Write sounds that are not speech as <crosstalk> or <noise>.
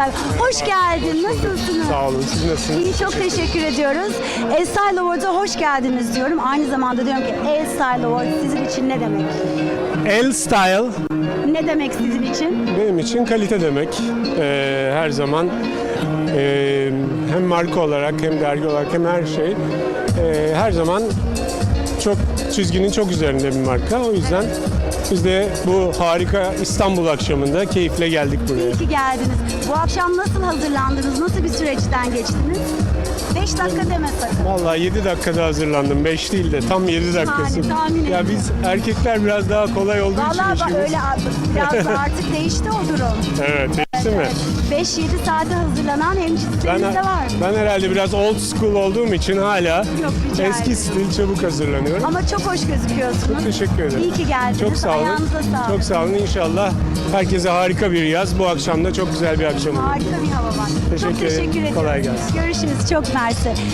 galiba. Hoş geldin. Nasılsınız? Sağ olun. Siz nasılsınız? İyi çok teşekkür ediyoruz. El Style Awards'a hoş geldiniz diyorum. Aynı zamanda diyorum ki El Style Awards sizin için ne demek? El Style Ne demek sizin için? benim için kalite demek. Ee, her zaman e, hem marka olarak hem dergi olarak hem her şey e, her zaman çok çizginin çok üzerinde bir marka. O yüzden biz de bu harika İstanbul akşamında keyifle geldik buraya. İyi ki geldiniz. Bu akşam nasıl hazırlandınız? Nasıl bir süreçten geçtiniz? 5 dakika deme sakın. Vallahi 7 dakikada hazırlandım. 5 değil de tam 7 dakikası. Tahmin ya biz erkekler biraz daha kolay olduğu için Vallahi bak işimiz. öyle biraz da artık <laughs> değişti o durum. Evet, değil mi? 5-7 saate hazırlanan Ben, hemcinslerimiz de var. ben herhalde biraz old school olduğum için hala Yok, rica eski ederim. stil çabuk hazırlanıyorum. Ama çok hoş gözüküyorsunuz. Çok teşekkür ederim. İyi ki geldiniz. Çok sağ olun. Ayağınıza sağlık. Çok sağ olun. İnşallah herkese harika bir yaz. Bu akşam da çok güzel bir akşam olur. Harika bir hava var. Teşekkür çok ederim. teşekkür ederim. Kolay gelsin. Görüşürüz. Çok mersi.